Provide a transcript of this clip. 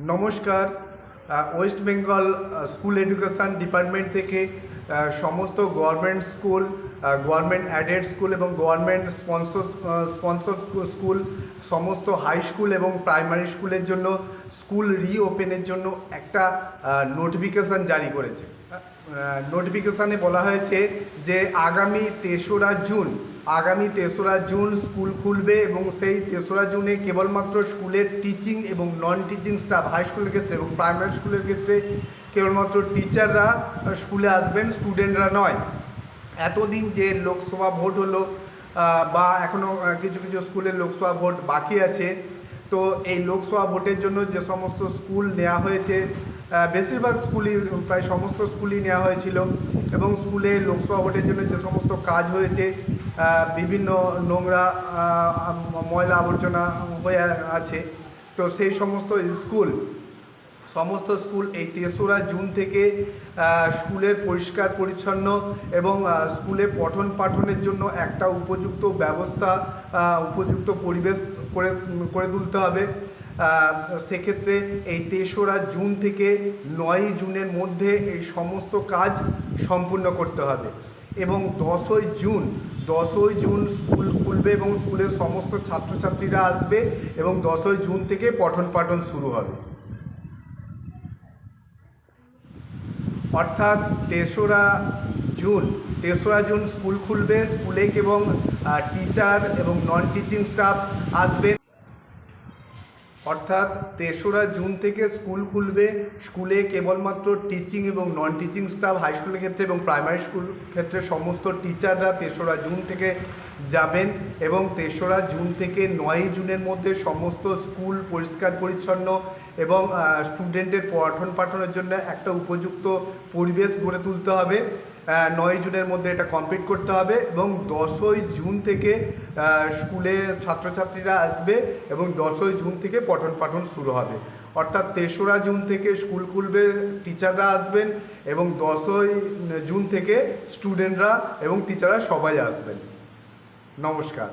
নমস্কার West Bengal school education department থেকে সমস্ত government school government aided school এবং গভর্নমেন্ট স্পন্সর স্পন্সর স্কুল সমস্ত হাই স্কুল এবং প্রাইমারি স্কুলের জন্য স্কুল রিওপেনের জন্য একটা নোটিফিকেশান জারি করেছে। নোটিফিকেশানে বলা হয়েছে যে আগামী তেসরা জুন আগামী তেসরা জুন স্কুল খুলবে এবং সেই তেসরা জুনে কেবলমাত্র স্কুলের টিচিং এবং নন টিচিং স্টাফ হাই স্কুলের ক্ষেত্রে এবং প্রাইমারি স্কুলের ক্ষেত্রে কেবলমাত্র টিচাররা স্কুলে আসবেন স্টুডেন্টরা নয়। এতদিন যে লোকসভা ভোট হলো বা এখনও কিছু কিছু স্কুলের লোকসভা ভোট বাকি আছে, তো এই লোকসভা ভোটের জন্য যে সমস্ত স্কুল নেওয়া হয়েছে বেশিরভাগ স্কুলই, প্রায় সমস্ত স্কুলই নেওয়া হয়েছিল এবং স্কুলে লোকসভা ভোটের জন্য যে সমস্ত কাজ হয়েছে বিভিন্ন নোংরা ময়লা আবর্জনা হয়ে আছে। তো সেই সমস্ত স্কুল সমস্ত স্কুল এই তেসরা জুন থেকে স্কুলের পরিষ্কার, পরিচ্ছন্ন এবং স্কুলে পঠন পাঠনের জন্য একটা উপযুক্ত ব্যবস্থা উপযুক্ত পরিবেশ করে করে তুলতে হবে। সেক্ষেত্রে এই তেসরা জুন থেকে নয়ই জুনের মধ্যে এই সমস্ত কাজ সম্পূর্ণ করতে হবে। এবং দশই জুন দশই জুন স্কুল খুলবে এবং স্কুলের সমস্ত ছাত্রছাত্রীরা আসবে এবং দশই জুন থেকে পঠন পাঠন শুরু হবে। অর্থাৎ তেসরা জুন তেসরা জুন স্কুল খুলবে, স্কুলে এবং টিচার এবং নন টিচিং স্টাফ আসবে। অর্থাৎ তেসরা জুন থেকে স্কুল খুলবে। স্কুলে কেবলমাত্র টিচিং এবং নন টিচিং স্টাফ হাই স্কুলের ক্ষেত্রে এবং প্রাইমারি স্কুল ক্ষেত্রে সমস্ত টিচাররা তেসরা জুন থেকে যাবেন এবং তেসরা জুন থেকে নয়ই জুনের মধ্যে সমস্ত স্কুল পরিষ্কার, পরিচ্ছন্ন এবং স্টুডেন্টের পঠন পাঠনের জন্য একটা উপযুক্ত পরিবেশ গড়ে তুলতে হবে। নয় জুনের মধ্যে এটা কমপ্লিট করতে হবে এবং দশই জুন থেকে স্কুলে ছাত্রছাত্রীরা আসবে এবং দশই জুন থেকে পঠন পাঠন শুরু হবে। অর্থাৎ তেসরা জুন থেকে স্কুল খুলবে, টিচাররা আসবেন এবং দশই জুন থেকে স্টুডেন্টরা এবং টিচাররা সবাই আসবেন। নমস্কার।